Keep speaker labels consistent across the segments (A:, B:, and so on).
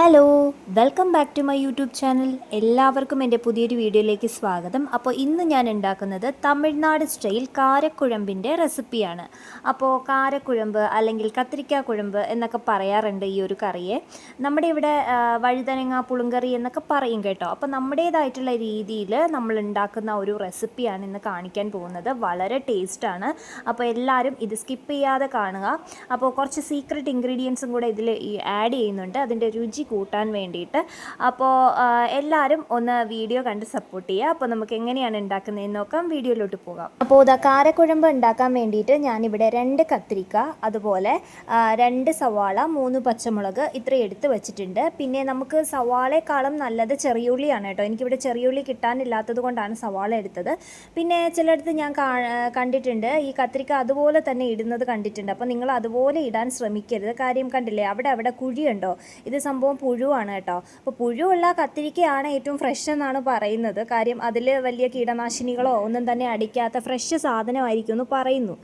A: Hello welcome back to my YouTube channel എല്ലാവർക്കും എന്റെ പുതിയൊരു വീഡിയോയിലേക്ക് സ്വാഗതം. അപ്പോൾ ഇന്ന് ഞാൻ ഉണ്ടാക്കുന്നത് തമിഴ്നാട് സ്റ്റൈൽ കാരക്കുഴമ്പിന്റെ റെസിപ്പിയാണ് അപ്പോൾ കാരക്കുഴമ്പ് അല്ലെങ്കിൽ കത്തിരിക്ക കുഴമ്പ് എന്നൊക്കെ പറയാറുണ്ട് ഈ ഒരു കറിയെ. നമ്മുടെ ഇവിടെ വഴുതനങ്ങ പുളുങ്കറി എന്നൊക്കെ പറയും കേട്ടോ. അപ്പോൾ നമ്മുടേതായിട്ടുള്ള രീതിയിൽ നമ്മൾ ഉണ്ടാക്കുന്ന ഒരു റെസിപ്പിയാണ് ഇന്ന് കാണിക്കാൻ പോകുന്നത്. വളരെ ടേസ്റ്റാണ് അപ്പോൾ എല്ലാവരും ഇത് സ്കിപ്പ് ചെയ്യാതെ കാണുക. അപ്പോൾ കുറച്ച് സീക്രട്ട് ഇൻഗ്രീഡിയൻസും കൂടെ ഇതിൽ ആഡ് ചെയ്യുന്നുണ്ട്. അതിന്റെ രുചി കൂട്ടാൻ വേണ്ടിയിട്ട്. അപ്പോൾ എല്ലാവരും ഒന്ന് വീഡിയോ കണ്ട് സപ്പോർട്ട് ചെയ്യുക അപ്പോൾ നമുക്ക് എങ്ങനെയാണ് ഉണ്ടാക്കുന്നതെന്ന് നോക്കാം. വീഡിയോയിലോട്ട് പോകാം. അപ്പോൾ ഇതാ കാരക്കുഴമ്പ് ഉണ്ടാക്കാൻ വേണ്ടിയിട്ട് ഞാനിവിടെ രണ്ട് കത്തിരിക്ക അതുപോലെ രണ്ട് സവാള മൂന്ന് പച്ചമുളക് ഇത്രയും എടുത്ത് വെച്ചിട്ടുണ്ട്. പിന്നെ നമുക്ക് സവാളയെക്കാളും നല്ലത് ചെറിയുള്ളിയാണ് കേട്ടോ. എനിക്കിവിടെ ചെറിയുള്ളി കിട്ടാനില്ലാത്തത് കൊണ്ടാണ് സവാള എടുത്തത്. പിന്നെ ചിലയിടത്ത് ഞാൻ കണ്ടിട്ടുണ്ട്. ഈ കത്തിരിക്ക അതുപോലെ തന്നെ ഇടുന്നത് കണ്ടിട്ടുണ്ട്. അപ്പോൾ നിങ്ങൾ അതുപോലെ ഇടാൻ ശ്രമിക്കരുത്. കാര്യം കണ്ടില്ലേ അവിടെ അവിടെ കുഴിയുണ്ടോ? ഇത് സംഭവം പുഴുവാണ് കേട്ടോ. അപ്പോൾ പുഴുവുള്ള കത്തിരിക്കയാണ് ഏറ്റവും ഫ്രഷ് എന്നാണ് പറയുന്നത്. കാര്യം അതിൽ വലിയ കീടനാശിനികളോ ഒന്നും തന്നെ അടിക്കാത്ത ഫ്രഷ് സാധനമായിരിക്കും എന്ന് പറയുന്നു.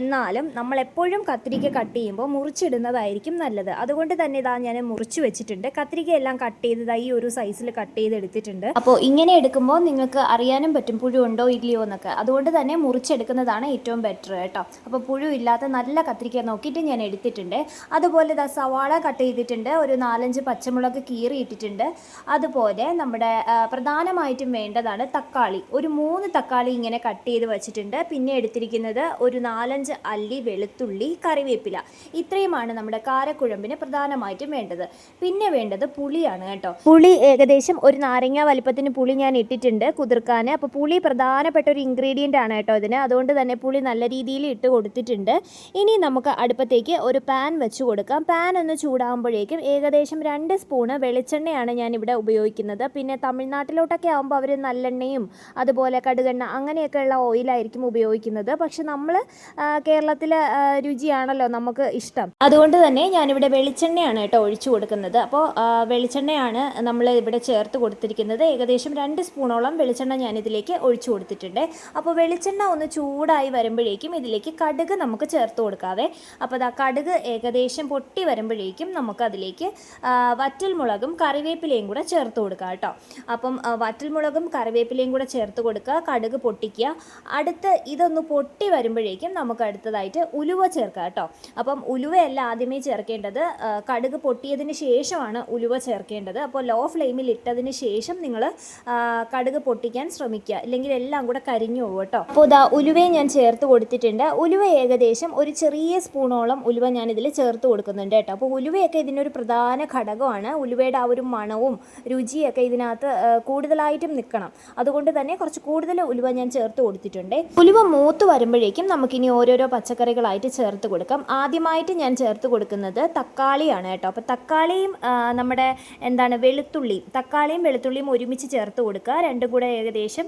A: എന്നാലും നമ്മൾ എപ്പോഴും കത്തിരിക്ക കട്ട് ചെയ്യുമ്പോൾ മുറിച്ചിടുന്നതായിരിക്കും നല്ലത്. അതുകൊണ്ട് തന്നെ ഇതാ ഞാൻ മുറിച്ച് വെച്ചിട്ടുണ്ട്. കത്തിരിക്ക എല്ലാം കട്ട് ചെയ്തതായി ഈ ഒരു സൈസിൽ കട്ട് ചെയ്ത് എടുത്തിട്ടുണ്ട്. അപ്പോൾ ഇങ്ങനെ എടുക്കുമ്പോൾ നിങ്ങൾക്ക് അറിയാനും പറ്റും പുഴു ഉണ്ടോ ഇല്ലയോ എന്നൊക്കെ. അതുകൊണ്ട് തന്നെ മുറിച്ചെടുക്കുന്നതാണ് ഏറ്റവും ബെറ്റർ കേട്ടോ. അപ്പോൾ പുഴു ഇല്ലാത്ത നല്ല കത്തിരിക്ക നോക്കിയിട്ട് ഞാൻ എടുത്തിട്ടുണ്ട്. അതുപോലെ ഇതാ സവാള കട്ട് ചെയ്തിട്ടുണ്ട്. ഒരു നാലഞ്ച് പച്ചമുളക് കീറിയിട്ടിട്ടുണ്ട്. അതുപോലെ നമ്മുടെ പ്രധാനമായിട്ടും വേണ്ടതാണ് തക്കാളി. ഒരു മൂന്ന് തക്കാളി ഇങ്ങനെ കട്ട് ചെയ്ത് വെച്ചിട്ടുണ്ട്. പിന്നെ എടുത്തിരിക്കുന്നത് ഒരു നാലഞ്ച് അല്ലി വെളുത്തുള്ളി കറിവേപ്പില. ഇത്രയുമാണ് നമ്മുടെ കാരക്കുഴമ്പിന് പ്രധാനമായിട്ടും വേണ്ടത്. പിന്നെ വേണ്ടത് പുളിയാണ് കേട്ടോ. പുളി ഏകദേശം ഒരു നാരങ്ങ വലിപ്പത്തിന് പുളി ഞാൻ ഇട്ടിട്ടുണ്ട് കുതിർക്കാൻ. അപ്പോൾ പുളി പ്രധാനപ്പെട്ട ഒരു ഇൻഗ്രീഡിയന്റ് ആണ് കേട്ടോ ഇതിന്. അതുകൊണ്ട് തന്നെ പുളി നല്ല രീതിയിൽ ഇട്ട് കൊടുത്തിട്ടുണ്ട്. ഇനി നമുക്ക് അടുപ്പത്തേക്ക് ഒരു പാൻ വെച്ച് കൊടുക്കാം. പാൻ ഒന്ന് ചൂടാകുമ്പോഴേക്കും ഏകദേശം രണ്ട് സ്പൂണ് വെളിച്ചെണ്ണയാണ് ഞാൻ ഇവിടെ ഉപയോഗിക്കുന്നത്. പിന്നെ തമിഴ്നാട്ടിലോട്ടൊക്കെ ആകുമ്പോൾ അവർ നല്ലെണ്ണയും അതുപോലെ കടുകെണ്ണ അങ്ങനെയൊക്കെയുള്ള ഓയിലായിരിക്കും ഉപയോഗിക്കുന്നത്. പക്ഷെ നമ്മൾ കേരളത്തിലെ രുചിയാണല്ലോ നമുക്ക് ഇഷ്ടം. അതുകൊണ്ട് തന്നെ ഞാനിവിടെ വെളിച്ചെണ്ണയാണ് കേട്ടോ ഒഴിച്ചു കൊടുക്കുന്നത്. അപ്പോൾ വെളിച്ചെണ്ണയാണ് നമ്മൾ ഇവിടെ ചേർത്ത് കൊടുത്തിരിക്കുന്നത്. ഏകദേശം രണ്ട് സ്പൂണോളം വെളിച്ചെണ്ണ ഞാനിതിലേക്ക് ഒഴിച്ചു കൊടുത്തിട്ടുണ്ട്. അപ്പോൾ വെളിച്ചെണ്ണ ഒന്ന് ചൂടായി വരുമ്പോഴേക്കും ഇതിലേക്ക് കടുക് നമുക്ക് ചേർത്ത് കൊടുക്കാവേ. അപ്പോൾ ദാ കടുക് ഏകദേശം പൊട്ടി വരുമ്പോഴേക്കും നമുക്ക് അതിലേക്ക് വറ്റൽമുളകും കറിവേപ്പിലയും കൂടെ ചേർത്ത് കൊടുക്കുക കേട്ടോ. അപ്പം വറ്റൽമുളകും കറിവേപ്പിലയും കൂടെ ചേർത്ത് കൊടുക്കുക കടുക് പൊട്ടിക്കുക. അടുത്ത് ഇതൊന്ന് പൊട്ടി വരുമ്പോഴേക്കും നമുക്ക് അടുത്തതായിട്ട് ഉലുവ ചേർക്കുക കേട്ടോ. അപ്പം ഉലുവയല്ല ആദ്യമേ ചേർക്കേണ്ടത്. കടുക് പൊട്ടിയതിന് ശേഷമാണ് ഉലുവ ചേർക്കേണ്ടത്. അപ്പോൾ ലോ ഫ്ലെയിമിൽ ഇട്ടതിന് ശേഷം നിങ്ങൾ കടുക് പൊട്ടിക്കാൻ ശ്രമിക്കുക. ഇല്ലെങ്കിൽ എല്ലാം കൂടെ കരിഞ്ഞു പോകും കേട്ടോ. അപ്പോൾ ഇതാ ഉലുവയും ഞാൻ ചേർത്ത് കൊടുത്തിട്ടുണ്ട്. ഉലുവ ഏകദേശം ഒരു ചെറിയ സ്പൂണോളം ഉലുവ ഞാൻ ഇതിൽ ചേർത്ത് കൊടുക്കുന്നുണ്ട് കേട്ടോ. അപ്പോൾ ഉലുവയൊക്കെ ഇതിനൊരു പ്രധാന ഘടകമാണ്. ഉലുവയുടെ ആ ഒരു മണവും രുചിയൊക്കെ ഇതിനകത്ത് കൂടുതലായിട്ടും നിൽക്കണം. അതുകൊണ്ട് തന്നെ കുറച്ച് കൂടുതൽ ഉലുവ ഞാൻ ചേർത്ത് കൊടുത്തിട്ടുണ്ട്. ഉലുവ മൂത്ത് വരുമ്പോഴേക്കും നമുക്കിനി ഓരോരോ പച്ചക്കറികളായിട്ട് ചേർത്ത് കൊടുക്കാം. ആദ്യമായിട്ട് ഞാൻ ചേർത്ത് കൊടുക്കുന്നത് തക്കാളിയാണ് കേട്ടോ. അപ്പോൾ തക്കാളിയും നമ്മുടെ എന്താണ് വെളുത്തുള്ളിയും തക്കാളിയും വെളുത്തുള്ളിയും ഒരുമിച്ച് ചേർത്ത് കൊടുക്കുക. രണ്ടും കൂടെ ഏകദേശം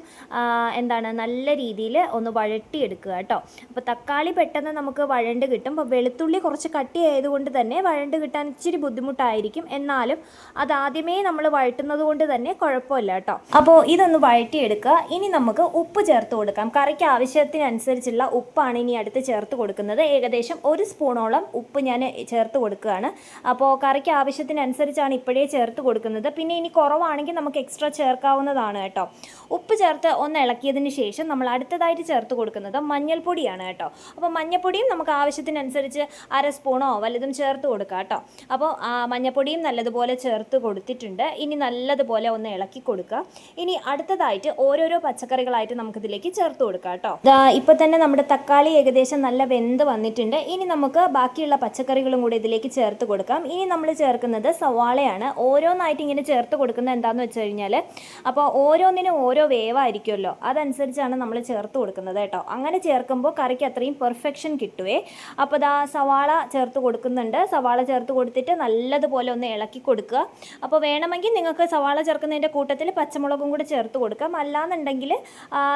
A: എന്താണ് നല്ല രീതിയിൽ ഒന്ന് വഴട്ടിയെടുക്കുക കേട്ടോ. അപ്പോൾ തക്കാളി പെട്ടെന്ന് നമുക്ക് വഴണ്ട് കിട്ടും. അപ്പോൾ വെളുത്തുള്ളി കുറച്ച് കട്ടി ആയതുകൊണ്ട് തന്നെ വഴണ്ട് കിട്ടാൻ ഇച്ചിരി ബുദ്ധിമുട്ടായിരിക്കും. എന്നാലും അത് ആദ്യമേ നമ്മൾ വഴറ്റുന്നത് കൊണ്ട് തന്നെ കുഴപ്പമില്ല കേട്ടോ. അപ്പോൾ ഇതൊന്ന് വഴറ്റിയെടുക്കുക. ഇനി നമുക്ക് ഉപ്പ് ചേർത്ത് കൊടുക്കാം. കറിക്ക് ആവശ്യത്തിനനുസരിച്ചുള്ള ഉപ്പാണ് ഇനി അടുത്ത് ചേർത്ത് കൊടുക്കുന്നത്. ഏകദേശം ഒരു സ്പൂണോളം ഉപ്പ് ഞാൻ ചേർത്ത് കൊടുക്കുകയാണ്. അപ്പോൾ കറിക്ക് ആവശ്യത്തിനനുസരിച്ചാണ് ഇപ്പോഴേ ചേർത്ത് കൊടുക്കുന്നത്. പിന്നെ ഇനി കുറവാണെങ്കിൽ നമുക്ക് എക്സ്ട്രാ ചേർക്കാവുന്നതാണ് കേട്ടോ. ഉപ്പ് ചേർത്ത് ഒന്ന് ഇളക്കിയതിന് ശേഷം നമ്മൾ അടുത്തതായിട്ട് ചേർത്ത് കൊടുക്കുന്നത് മഞ്ഞൾപ്പൊടിയാണ് കേട്ടോ. അപ്പോൾ മഞ്ഞൾപ്പൊടിയും നമുക്ക് ആവശ്യത്തിനനുസരിച്ച് അര സ്പൂണോ വലുതും ചേർത്ത് കൊടുക്കാം കേട്ടോ. അപ്പോൾ ആ മഞ്ഞൾപ്പൊടിയും നല്ലതുപോലെ ചേർത്ത് കൊടുത്തിട്ടുണ്ട്. ഇനി നല്ലതുപോലെ ഒന്ന് ഇളക്കി കൊടുക്കുക ഇനി അടുത്തതായിട്ട് ഓരോരോ പച്ചക്കറികളായിട്ട് നമുക്കിതിലേക്ക് ചേർത്ത് കൊടുക്കാം കേട്ടോ. ദാ ഇപ്പം തന്നെ നമ്മുടെ തക്കാളി ഏകദേശം നല്ല വെന്ത് വന്നിട്ടുണ്ട്. ഇനി നമുക്ക് ബാക്കിയുള്ള പച്ചക്കറികളും കൂടി ഇതിലേക്ക് ചേർത്ത് കൊടുക്കാം. ഇനി നമ്മൾ ചേർക്കുന്നത് സവാളയാണ്. ഓരോന്നായിട്ട് ഇങ്ങനെ ചേർത്ത് കൊടുക്കുന്നത് എന്താണെന്ന് വെച്ച് കഴിഞ്ഞാൽ അപ്പോൾ ഓരോന്നിനും ഓരോ വേവായിരിക്കുമല്ലോ. അതനുസരിച്ചാണ് നമ്മൾ ചേർത്ത് കൊടുക്കുന്നത് കേട്ടോ. അങ്ങനെ ചേർക്കുമ്പോൾ കറിക്ക് അത്രയും പെർഫെക്ഷൻ കിട്ടുവേ. അപ്പോൾ ദാ സവാള ചേർത്ത് കൊടുക്കുന്നുണ്ട്. സവാള ചേർത്ത് കൊടുത്തിട്ട് നല്ലതുപോലെ ഒന്ന് ഇളക്കി കൊടുക്കുക. അപ്പോൾ വേണമെങ്കിൽ നിങ്ങൾക്ക് സവാള ചേർക്കുന്നതിന്റെ കൂട്ടത്തിൽ പച്ചമുളകും കൂടെ ചേർത്ത് കൊടുക്കാം. അല്ലാന്നുണ്ടെങ്കിൽ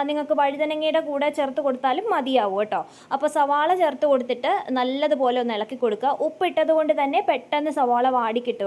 A: നിങ്ങൾക്ക് വഴുതനങ്ങയുടെ കൂടെ ചേർത്ത് കൊടുത്താലും മതിയാവും കേട്ടോ. അപ്പോൾ സവാള ചേർത്ത് കൊടുത്തിട്ട് നല്ലതുപോലെ ഒന്ന് ഇളക്കി കൊടുക്കുക. ഉപ്പിട്ടത് കൊണ്ട് തന്നെ പെട്ടെന്ന് സവാള വാടി കിട്ടും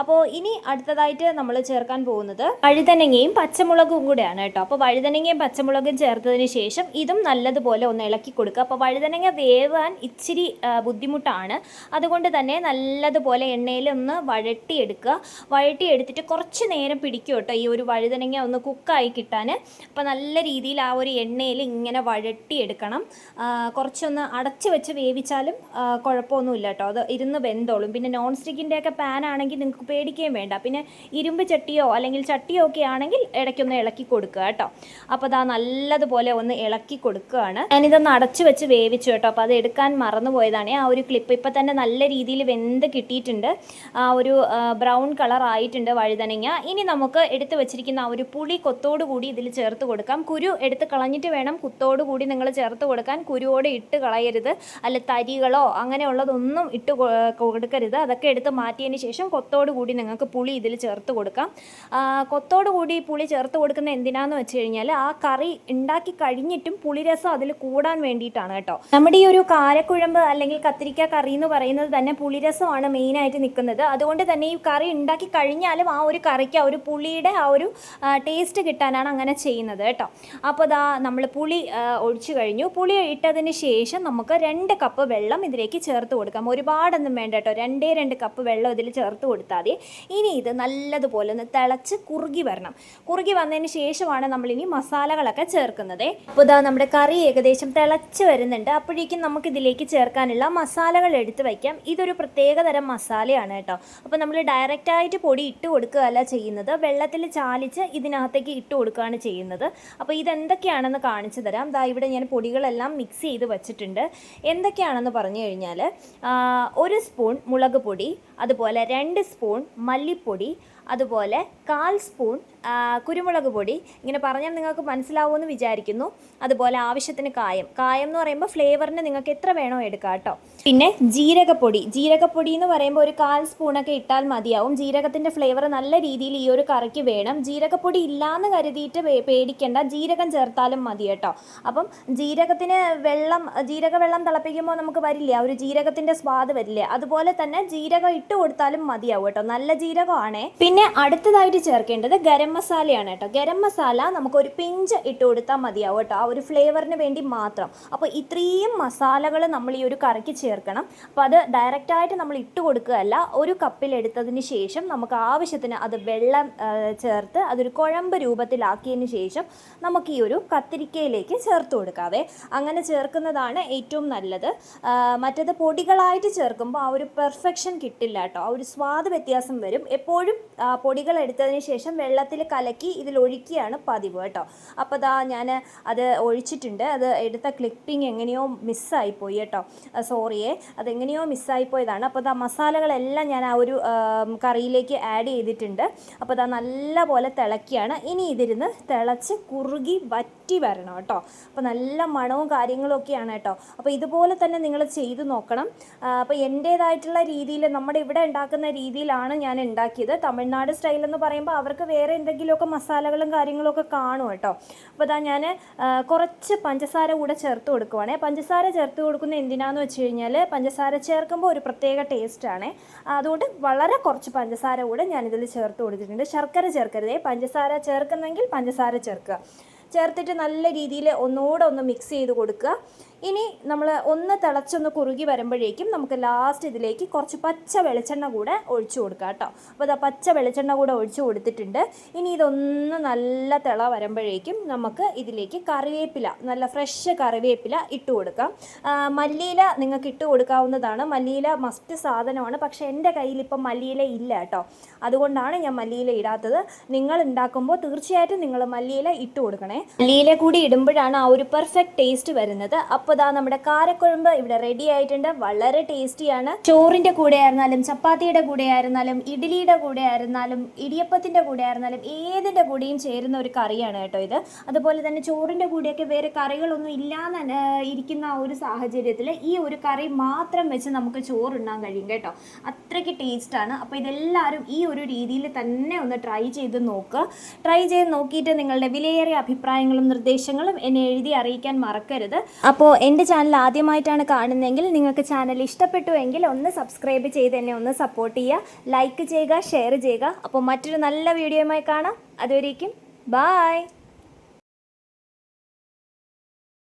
A: അപ്പോൾ ഇനി അടുത്തതായിട്ട് നമ്മൾ ചേർക്കാൻ പോകുന്നത് വഴുതനങ്ങയും പച്ചമുളകും കൂടെയാണ് കേട്ടോ. അപ്പോൾ വഴുതനങ്ങയും പച്ചമുളകും ചേർത്തതിന് ശേഷം ഇതും നല്ലതുപോലെ ഒന്ന് ഇളക്കി കൊടുക്കുക. അപ്പോൾ വഴുതനങ്ങ വേവാൻ ഇച്ചിരി ബുദ്ധിമുട്ടാണ്. അതുകൊണ്ട് തന്നെ നല്ലതുപോലെ എണ്ണയിലും ഒന്ന് വഴട്ടിയെടുക്കുക. വഴട്ടിയെടുത്തിട്ട് കുറച്ച് നേരം പിടിക്കും കേട്ടോ ഈ ഒരു വഴുതനങ്ങ ഒന്ന് കുക്കായി കിട്ടാൻ. അപ്പോൾ നല്ല രീതിയിൽ ആ ഒരു എണ്ണയിൽ ഇങ്ങനെ വഴട്ടിയെടുക്കണം. കുറച്ചൊന്ന് അടച്ച് വെച്ച് വേവിച്ചാലും കുഴപ്പമൊന്നുമില്ല കേട്ടോ. അത് ഇരുന്ന് വെന്തോളും. പിന്നെ നോൺ സ്റ്റിക്കിന്റെയൊക്കെ പാൻ ആണെങ്കിൽ നിങ്ങൾക്ക് പേടിക്കുകയും വേണ്ട. പിന്നെ ഇരുമ്പ് ചട്ടിയോ അല്ലെങ്കിൽ ചട്ടിയോ ഒക്കെ ആണെങ്കിൽ ഇടയ്ക്കൊന്ന് ഇളക്കി കൊടുക്കുക കേട്ടോ. അപ്പോൾ അതാ നല്ലതുപോലെ ഒന്ന് ഇളക്കി കൊടുക്കുകയാണ്. ഞാനിതൊന്ന് അടച്ചു വെച്ച് വേവിച്ചു കേട്ടോ. അപ്പോൾ അത് എടുക്കാൻ മറന്നു പോയതാണ് ആ ഒരു ക്ലിപ്പ് ഇപ്പം തന്നെ നല്ല രീതിയിൽ വെന്ത് കിട്ടിയിട്ടുണ്ട്. ഒരു ബ്രൗൺ കളർ ആയിട്ടുണ്ട് വഴുതനങ്ങ. ഇനി നമുക്ക് എടുത്ത് വെച്ചിരിക്കുന്ന ആ ഒരു പുളി കൊത്തോടു കൂടി ഇതിൽ ചേർത്ത് കൊടുക്കാം. കുരു എടുത്ത് കളഞ്ഞിട്ട് വേണം കുത്തോടു കൂടി നിങ്ങൾ ചേർത്ത് കൊടുക്കാൻ. കുരുവോടെ ഇട്ട് കളയരുത്. അല്ല തരികളോ അങ്ങനെയുള്ളതൊന്നും ഇട്ട് കൊടുക്കരുത്. അതൊക്കെ എടുത്ത് മാറ്റിയതിന് ശേഷം കൊത്തോടു കൂടി നിങ്ങൾക്ക് പുളി ഇതിൽ ചേർത്ത് കൊടുക്കാം. ആ, കൊത്തോടു കൂടി പുളി ചേർത്ത് കൊടുക്കുന്ന എന്തിനാന്ന് വെച്ച് കഴിഞ്ഞാൽ ആ കറി ഉണ്ടാക്കി കഴിഞ്ഞിട്ടും പുളിരസം അതിൽ കൂടാൻ വേണ്ടിയിട്ടാണ് കേട്ടോ. നമ്മുടെ ഈ ഒരു കാരക്കുഴമ്പ് അല്ലെങ്കിൽ കത്തിരിക്ക കറി എന്ന് പറയുന്നത് തന്നെ പുളിരസമാണ് മെയിനായിട്ട് നിൽക്കുന്നത്. അതുകൊണ്ട് തന്നെ ഈ കറി ഉണ്ടാക്കി കഴിഞ്ഞാലും ആ ഒരു കറിക്ക് ആ ഒരു പുളിയുടെ ആ ഒരു ടേസ്റ്റ് കിട്ടാനാണ് അങ്ങനെ ചെയ്യുന്നത് കേട്ടോ. അപ്പോൾ ദാ നമ്മൾ പുളി ഒഴിച്ചു കഴിഞ്ഞു. പുളി ഇട്ടതിന് ശേഷം നമുക്ക് രണ്ട് കപ്പ് വെള്ളം ഇതിലേക്ക് ചേർത്ത് കൊടുക്കാം. ഒരുപാടൊന്നും വേണ്ട കേട്ടോ. രണ്ടേ രണ്ട് കപ്പ് വെള്ളം ഇതിൽ ചേർത്ത് കൊടുത്താൽ മതി. ഇനി ഇത് നല്ലതുപോലെ ഒന്ന് തിളച്ച് കുറുകി വരണം. കുറുകി വന്നതിന് ശേഷമാണ് നമ്മൾ ഇനി മസാലകളൊക്കെ ചേർക്കുന്നത്. അപ്പോൾ ഇതാ നമ്മുടെ കറി ഏകദേശം തിളച്ച് വരുന്നുണ്ട്. അപ്പോഴേക്കും നമുക്ക് ഇതിലേക്ക് ചേർക്കാനുള്ള മസാലകൾ എടുത്ത് വയ്ക്കാം. ഇതൊരു പ്രത്യേക തരം മസാലയാണ് അപ്പോൾ നമ്മൾ ഡയറക്റ്റായിട്ട് പൊടി ഇട്ട് കൊടുക്കുകയല്ല ചെയ്യുന്നത്. വെള്ളത്തിൽ ചാലിച്ച് ഇതിനകത്തേക്ക് ഇട്ട് കൊടുക്കുകയാണ് ചെയ്യുന്നത്. അപ്പോൾ ഇതെന്തൊക്കെയാണെന്ന് കാണിച്ചു തരാം. ദാ ഇവിടെ ഞാൻ പൊടികളെല്ലാം മിക്സ് ചെയ്ത് വെച്ചിട്ടുണ്ട്. എന്തൊക്കെയാണെന്ന് പറഞ്ഞു കഴിഞ്ഞാൽ ഒരു സ്പൂൺ മുളക് പൊടി അതുപോലെ രണ്ട് സ്പൂൺ മല്ലിപ്പൊടി അതുപോലെ കാൽ സ്പൂൺ കുരുമുളക് പൊടി. ഇങ്ങനെ പറഞ്ഞാൽ നിങ്ങൾക്ക് മനസ്സിലാവുമെന്ന് വിചാരിക്കുന്നു. അതുപോലെ ആവശ്യത്തിന് കായം. കായം എന്ന് പറയുമ്പോൾ ഫ്ലേവറിന് നിങ്ങൾക്ക് എത്ര വേണോ എടുക്കാം കേട്ടോ. പിന്നെ ജീരകപ്പൊടി. ജീരകപ്പൊടി എന്ന് പറയുമ്പോൾ ഒരു കാൽ സ്പൂണൊക്കെ ഇട്ടാൽ മതിയാവും. ജീരകത്തിന്റെ ഫ്ലേവർ നല്ല രീതിയിൽ ഈ ഒരു കറിക്ക് വേണം. ജീരകപ്പൊടി ഇല്ലാന്ന് കരുതിയിട്ട് പേടിക്കേണ്ട. ജീരകം ചേർത്താലും മതി കേട്ടോ. അപ്പം ജീരകത്തിന് വെള്ളം ജീരക വെള്ളം തിളപ്പിക്കുമ്പോൾ നമുക്ക് വരില്ല. ഒരു ജീരകത്തിന്റെ സ്വാദ് വരില്ലേ. അതുപോലെ തന്നെ ജീരകം ഇട്ട് കൊടുത്താലും മതിയാവും കേട്ടോ. നല്ല ജീരകമാണേ. പിന്നെ അടുത്തതായിട്ട് ചേർക്കേണ്ടത് ഗരം മസാലയാണ് കേട്ടോ. ഗരം മസാല നമുക്കൊരു പിഞ്ച് ഇട്ട് കൊടുത്താൽ മതിയാവും കേട്ടോ. ആ ഒരു ഫ്ലേവറിന് വേണ്ടി മാത്രം. അപ്പോൾ ഇത്രയും മസാലകൾ നമ്മൾ ഈ ഒരു കറിക്ക് ചേർക്കണം. അപ്പോൾ അത് ഡയറക്റ്റായിട്ട് നമ്മൾ ഇട്ട് കൊടുക്കുകയല്ല ഒരു കപ്പിൽ എടുത്തതിന് ശേഷം നമുക്ക് ആവശ്യത്തിന് അത് വെള്ളം ചേർത്ത് അതൊരു കുഴമ്പ് രൂപത്തിലാക്കിയതിന് ശേഷം നമുക്ക് ഈ ഒരു കത്തിരിക്കയിലേക്ക് ചേർത്ത് കൊടുക്കാവേ. അങ്ങനെ ചേർക്കുന്നതാണ് ഏറ്റവും നല്ലത്. മറ്റത് പൊടികളായിട്ട് ചേർക്കുമ്പോൾ ആ ഒരു പെർഫെക്ഷൻ കിട്ടില്ല കേട്ടോ. ആ ഒരു സ്വാദ് വ്യത്യാസം വരും. എപ്പോഴും പൊടികൾ എടുത്തതിന് ശേഷം വെള്ളത്തിൽ കലക്കി ഇതിൽ ഒഴിക്കുകയാണ് പതിവ് കേട്ടോ. അപ്പോൾ ദാ ഞാൻ അത് ഒഴിച്ചിട്ടുണ്ട്. അത് എടുത്ത ക്ലിപ്പിംഗ് എങ്ങനെയോ മിസ്സായിപ്പോയി കേട്ടോ. സോറിയേ അതെങ്ങനെയോ മിസ്സായിപ്പോയതാണ് അപ്പോൾ ദാ മസാലകളെല്ലാം ഞാൻ ആ ഒരു കറിയിലേക്ക് ആഡ് ചെയ്തിട്ടുണ്ട്. അപ്പോൾ ദാ നല്ല പോലെ തിളക്കിയാണ്. ഇനി ഇതിരുന്ന് തിളച്ച് കുറുകി വറ്റി വരണം കേട്ടോ. അപ്പോൾ നല്ല മണവും കാര്യങ്ങളും ഒക്കെയാണ് കേട്ടോ. അപ്പോൾ ഇതുപോലെ തന്നെ നിങ്ങൾ ചെയ്തു നോക്കണം. അപ്പോൾ എന്റേതായിട്ടുള്ള രീതിയിൽ നമ്മുടെ ഇവിടെ ഉണ്ടാക്കുന്ന രീതിയിലാണ് ഞാൻ ഉണ്ടാക്കിയത്. തമിഴ്നാട് സ്റ്റൈൽ എന്ന് പറയുമ്പോൾ അവർക്ക് വേറെ എന്തെങ്കിലുമൊക്കെ മസാലകളും കാര്യങ്ങളൊക്കെ കാണും കേട്ടോ. അപ്പോൾ ഇതാ ഞാൻ കുറച്ച് പഞ്ചസാര കൂടെ ചേർത്ത് കൊടുക്കുവാണേ. പഞ്ചസാര ചേർത്ത് കൊടുക്കുന്ന എന്തിനാന്ന് വെച്ച് കഴിഞ്ഞാൽ പഞ്ചസാര ചേർക്കുമ്പോൾ ഒരു പ്രത്യേക ടേസ്റ്റാണ് അതുകൊണ്ട് വളരെ കുറച്ച് പഞ്ചസാര കൂടെ ഞാനിതിൽ ചേർത്ത് കൊടുത്തിട്ടുണ്ട്. ശർക്കര ചേർക്കരുതേ. പഞ്ചസാര ചേർക്കുന്നെങ്കിൽ പഞ്ചസാര ചേർക്കുക. ചേർത്തിട്ട് നല്ല രീതിയിൽ ഒന്നുകൂടെ ഒന്ന് മിക്സ് ചെയ്ത് കൊടുക്കുക. ഇനി നമ്മൾ ഒന്ന് തിളച്ചൊന്ന് കുറുകി വരുമ്പോഴേക്കും നമുക്ക് ലാസ്റ്റ് ഇതിലേക്ക് കുറച്ച് പച്ച വെളിച്ചെണ്ണ കൂടെ ഒഴിച്ചു കൊടുക്കുക കേട്ടോ. അപ്പോൾ ഇതാ പച്ച വെളിച്ചെണ്ണ കൂടെ ഒഴിച്ചു കൊടുത്തിട്ടുണ്ട്. ഇനി ഇതൊന്ന് നല്ല തിള വരുമ്പോഴേക്കും നമുക്ക് ഇതിലേക്ക് കറിവേപ്പില നല്ല ഫ്രഷ് കറിവേപ്പില ഇട്ട് കൊടുക്കാം. മല്ലിയില നിങ്ങൾക്ക് ഇട്ട് കൊടുക്കാവുന്നതാണ്. മല്ലിയില മസ്റ്റ് സാധനമാണ്. പക്ഷേ എന്റെ കയ്യിൽ ഇപ്പം മല്ലിയില ഇല്ല കേട്ടോ. അതുകൊണ്ടാണ് ഞാൻ മല്ലിയില ഇടാത്തത്. നിങ്ങൾ ഉണ്ടാക്കുമ്പോൾ തീർച്ചയായിട്ടും നിങ്ങൾ മല്ലിയില ഇട്ട് കൊടുക്കണേ. മല്ലിയില കൂടി ഇടുമ്പോഴാണ് ആ ഒരു പെർഫെക്റ്റ് ടേസ്റ്റ് വരുന്നത്. ദാ നമ്മുടെ കാരക്കുഴമ്പ് ഇവിടെ റെഡി ആയിട്ടുണ്ട്. വളരെ ടേസ്റ്റിയാണ് ചോറിന്റെ കൂടെ ആയിരുന്നാലും ചപ്പാത്തിയുടെ കൂടെ ആയിരുന്നാലും ഇഡ്ഡലിയുടെ കൂടെ ആയിരുന്നാലും ഇടിയപ്പത്തിന്റെ കൂടെ ആയിരുന്നാലും ഏതിന്റെ കൂടെയും ചേരുന്ന ഒരു കറിയാണ് കേട്ടോ ഇത്. അതുപോലെ തന്നെ ചോറിന്റെ കൂടെയൊക്കെ വേറെ കറികളൊന്നും ഇല്ലാന്ന് ഇരിക്കുന്ന ഒരു സാഹചര്യത്തിൽ ഈ ഒരു കറി മാത്രം വെച്ച് നമുക്ക് ചോറുണ്ണാൻ കഴിയും കേട്ടോ. അത്രയ്ക്ക് ടേസ്റ്റാണ് അപ്പോൾ ഇതെല്ലാവരും ഈ ഒരു രീതിയിൽ തന്നെ ഒന്ന് ട്രൈ ചെയ്ത് നോക്കുക ട്രൈ ചെയ്ത് നോക്കിയിട്ട് നിങ്ങളുടെ വിലയേറിയ അഭിപ്രായങ്ങളും നിർദ്ദേശങ്ങളും എന്നെ എഴുതി അറിയിക്കാൻ മറക്കരുത്. അപ്പോൾ എന്റെ ചാനൽ ആദ്യമായിട്ടാണ് കാണുന്നതെങ്കിൽ നിങ്ങൾക്ക് ചാനൽ ഇഷ്ടപ്പെട്ടു എങ്കിൽ ഒന്ന് സബ്സ്ക്രൈബ് ചെയ്ത് തന്നെ ഒന്ന് സപ്പോർട്ട് ചെയ്യുക ലൈക്ക് ചെയ്യുക ഷെയർ ചെയ്യുക. അപ്പോൾ മറ്റൊരു നല്ല വീഡിയോയുമായി കാണാം. അതുവരേക്കും ബായ്